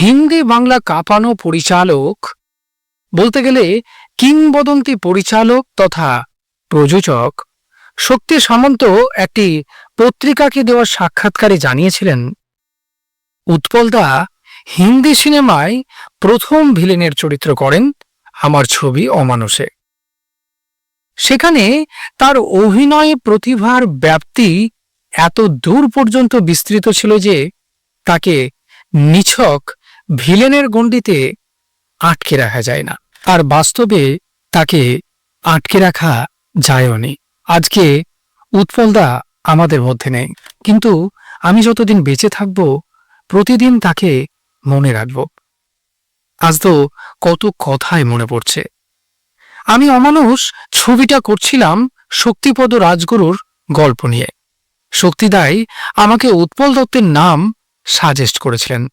হিন্দি বাংলা কাঁপানো পরিচালক, বলতে গেলে কিংবদন্তি পরিচালক তথা প্রযোজক শক্তি সামন্ত একটি পত্রিকাকে দেওয়া সাক্ষাৎকারে জানিয়েছিলেন উৎপলদা হিন্দি সিনেমায় প্রথম ভিলেনের চরিত্র করেন আমার ছবি অমানুষে। সেখানে তার অভিনয় প্রতিভার ব্যাপ্তি এত দূর পর্যন্ত বিস্তৃত ছিল যে তাকে নিছক ভিলেনের গণ্ডিতে আটকে রাখা যায় না। আর বাস্তবে তাকে আটকে রাখা যায়নি। আজকে উৎপলদা আমাদের মধ্যে নেই। কিন্তু আমি যতদিন বেঁচে থাকব, প্রতিদিন তাকে মনে রাখব। আজ তো কত কথাই মনে পড়ছে। আমি অমানুষ ছবিটা করছিলাম শক্তিপদ রাজগুরুর গল্প নিয়ে। শক্তিদাই আমাকে উৎপল দত্তের নাম সাজেস্ট করেছিলেন।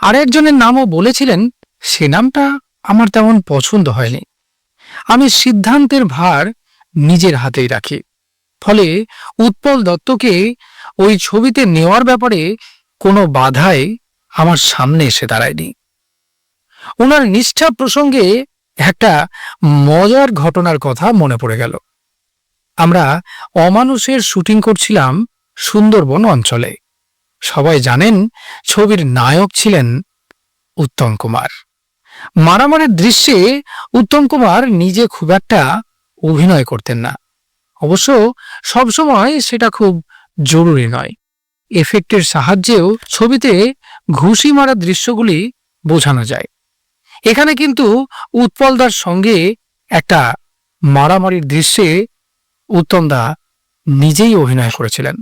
আর একজনের নামও বলেছিলেন, সে নামটা আমার তেমন পছন্দ হয়নি। আমি সিদ্ধান্তের ভার নিজের হাতেই রাখি। ফলে উৎপল দত্তকে ওই ছবিতে নেওয়ার ব্যাপারে কোনো বাধাই আমার সামনে এসে দাঁড়ায়নি। ওনার নিষ্ঠা প্রসঙ্গে একটা মজার ঘটনার কথা মনে পড়ে গেল। আমরা অমানুষের শুটিং করছিলাম সুন্দরবন অঞ্চলে। সবাই জানেন ছবির নায়ক ছিলেন উত্তম কুমার। মারামারির দৃশ্যে উত্তম কুমার নিজে খুব একটা অভিনয় করতেন না। অবশ্য সবসময় সেটা খুব জরুরি নয়। এফেক্টের সাহায্যেও ছবিতে ঘুষি মারা দৃশ্যগুলি বোঝানো যায়। এখানে কিন্তু উৎপলদার সঙ্গে একটা মারামারির দৃশ্যে উত্তমদা নিজেই অভিনয় করেছিলেন।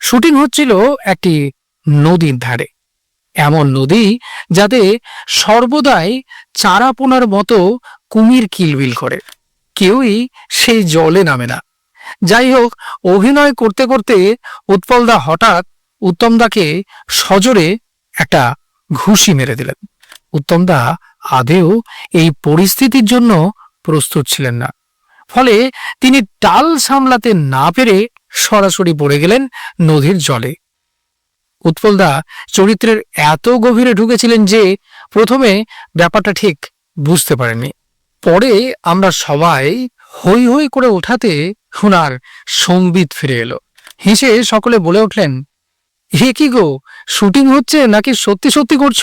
শুটিং হচ্ছিল একটি নদীর ধারে। এমন নদী যাতে সর্বদাই চারাপোনার মতো কুমির কিলবিল করে। কেউই সেই জলে নামে না। যাই হোক, অভিনয় করতে করতে উৎপলদা হঠাৎ উত্তমদাকে সজোরে একটা ঘুষি মেরে দিলেন। উত্তমদা আদেও এই পরিস্থিতির জন্য প্রস্তুত ছিলেন না। ফলে তিনি টাল সামলাতে না পেরে সরাসরি পড়ে গেলেন নদীর জলে। উৎপলদা চরিত্রের এত গভীরে ঢুকেছিলেন যে প্রথমে ব্যাপারটা ঠিক বুঝতে পারেননি। পরে আমরা সবাই হই হই করে ওঠাতে ওনার সম্বিত ফিরে এলো। হেসে সকলে বলে উঠলেন হে কি গো, শুটিং হচ্ছে নাকি সত্যি সত্যি করছ?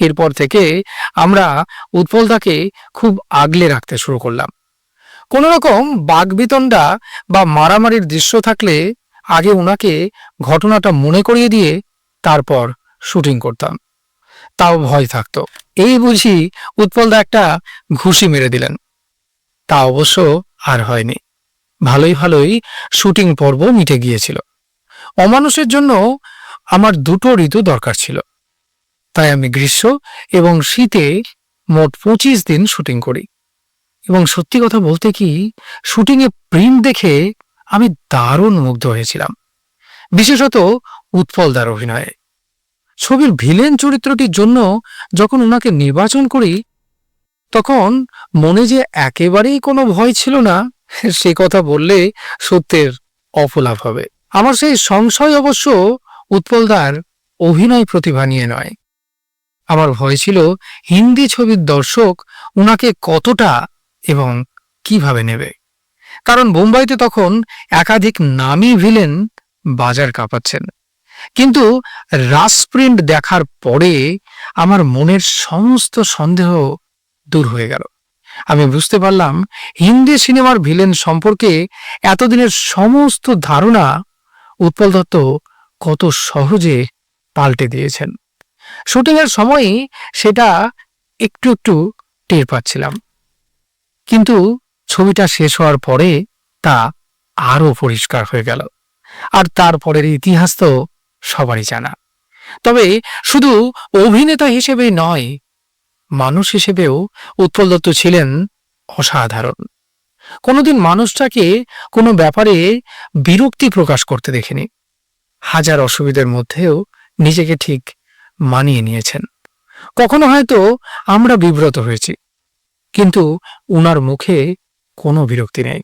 এরপর থেকে আমরা উৎপলদাকে খুব আগলে রাখতে শুরু করলাম। কোনো রকম বাগবিতণ্ডা বা মারামারির দৃশ্য থাকলে আগে ওনাকে ঘটনাটা মনে করিয়ে দিয়ে তারপর শুটিং করতাম। তাও ভয় থাকতো। এই বুঝি উৎপলদা একটা ঘুষি মেরে দিলেন। তা অবশ্য আর হয়নি। ভালোই ভালোই শুটিং পর্ব মিটে গিয়েছিল। অমানুষের জন্য আমার দুটো ঋতু দরকার ছিল। তাই আমি গ্রীষ্ম এবং শীতে মোট পঁচিশ দিন শুটিং করি। এবং সত্যি কথা বলতে কি, শুটিংয়ে প্রিন্ট দেখে আমি দারুণ মুগ্ধ হয়েছিলাম। বিশেষত উৎপলদার অভিনয়ে। ছবির ভিলেন চরিত্রটির জন্য যখন ওনাকে নির্বাচন করি, তখন মনে যে একেবারেই কোনো ভয় ছিল না, সে কথা বললে সত্যের অফলাভ হবে। আমার সেই সংশয় অবশ্য উৎপলদার অভিনয় প্রতিভা নিয়ে নয়। আমার ভয় ছিল হিন্দি ছবির দর্শক উনাকে কতটা এবং কীভাবে নেবে? কারণ বোম্বাইতে তখন একাধিক নামী ভিলেন বাজার কাঁপাচ্ছেন। কিন্তু রাসপ্রিন্ট দেখার পরে আমার মনের সমস্ত সন্দেহ দূর হয়ে গেল। আমি বুঝতে পারলাম হিন্দি সিনেমার ভিলেন সম্পর্কে এতদিনের সমস্ত ধারণা উৎপল দত্ত কত সহজে পাল্টে দিয়েছেন। শুটিংয়ের সময়ই সেটা একটু একটু টের পাচ্ছিলাম। কিন্তু ছবিটা শেষ হওয়ার পরে তা আরও পরিষ্কার হয়ে গেল। আর তারপরের ইতিহাস তো সবারই জানা। তবে শুধু অভিনেতা হিসেবে নয়, মানুষ হিসেবেও উৎপল দত্ত ছিলেন অসাধারণ। কোনোদিন মানুষটাকে কোনো ব্যাপারে বিরক্তি প্রকাশ করতে দেখিনি। হাজার অসুবিধার মধ্যেও নিজেকে ঠিক মানিয়ে নিয়েছেন। কখনো হয়তো আমরা বিব্রত হয়েছি। কিন্তু উনার মুখে কোনো বিরক্তি নেই।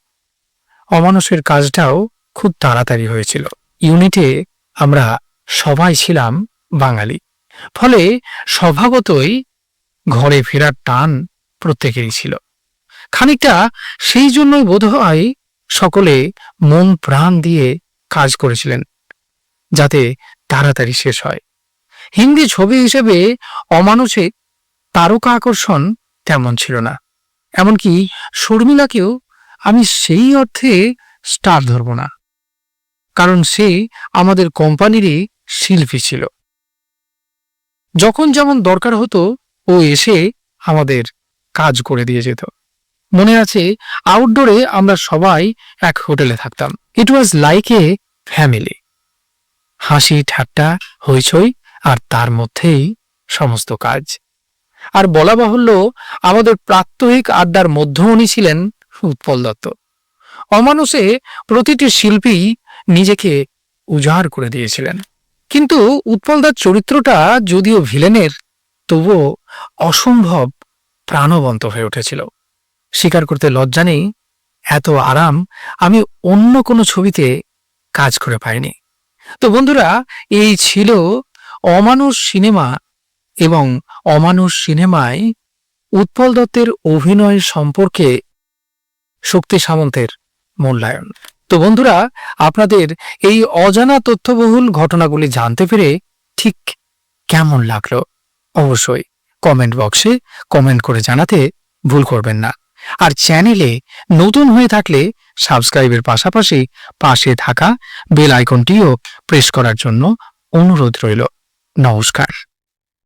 অমানুষের কাজটাও খুব তাড়াতাড়ি হয়েছিল। ইউনিটে আমরা সবাই ছিলাম বাঙালি। ফলে স্বভাবতই ঘরে ফেরার টান প্রত্যেকেরই ছিল। খানিকটা সেই জন্যই বোধ হয় সকলে মন প্রাণ দিয়ে কাজ করেছিলেন, যাতে তাড়াতাড়ি শেষ হয়। হিন্দি ছবি হিসেবে অমানুষিক তারকা আকর্ষণ তেমন ছিল না। এমনকি শর্মিলাকেও আমি সেই অর্থে স্টার ধরব না। কারণ সে আমাদের কোম্পানিরই শিল্পী ছিল। যখন যেমন দরকার হতো, ও এসে আমাদের কাজ করে দিয়ে যেত। মনে আছে আউটডোরে আমরা সবাই এক হোটেলে থাকতাম। ইট ওয়াজ লাইক এ ফ্যামিলি হাসি, ঠাট্টা, হইচই আর তার মধ্যেই সমস্ত কাজ। আর বলা বাহুল্য, আমাদের প্রাত্যহিক আড্ডার মধ্যমণি ছিলেন উৎপল দত্ত। অমানুষে প্রতিটি শিল্পী নিজেকে উজাড় করে দিয়েছিলেন। কিন্তু উৎপলদার চরিত্রটা যদিও ভিলেনের, তবুও অসম্ভব প্রাণবন্ত হয়ে উঠেছিল। স্বীকার করতে লজ্জা নেই, এত আরাম আমি অন্য কোনো ছবিতে কাজ করে পাইনি। তো বন্ধুরা, এই ছিল অমানুষ সিনেমা এবং অমানুষ সিনেমায় উৎপল দত্তের অভিনয় সম্পর্কে শক্তি সামন্তের মূল্যায়ন। তো বন্ধুরা, আপনাদের এই অজানা তথ্যবহুল ঘটনাগুলি জানতে পেরে ঠিক কেমন লাগল? অবশ্যই কমেন্ট বক্সে কমেন্ট করে জানাতে ভুল করবেন না। আর চ্যানেলে নতুন হয়ে থাকলে সাবস্ক্রাইবের পাশাপাশি পাশে থাকা বেল আইকনটিও প্রেস করার জন্য অনুরোধ রইল। নমস্কার।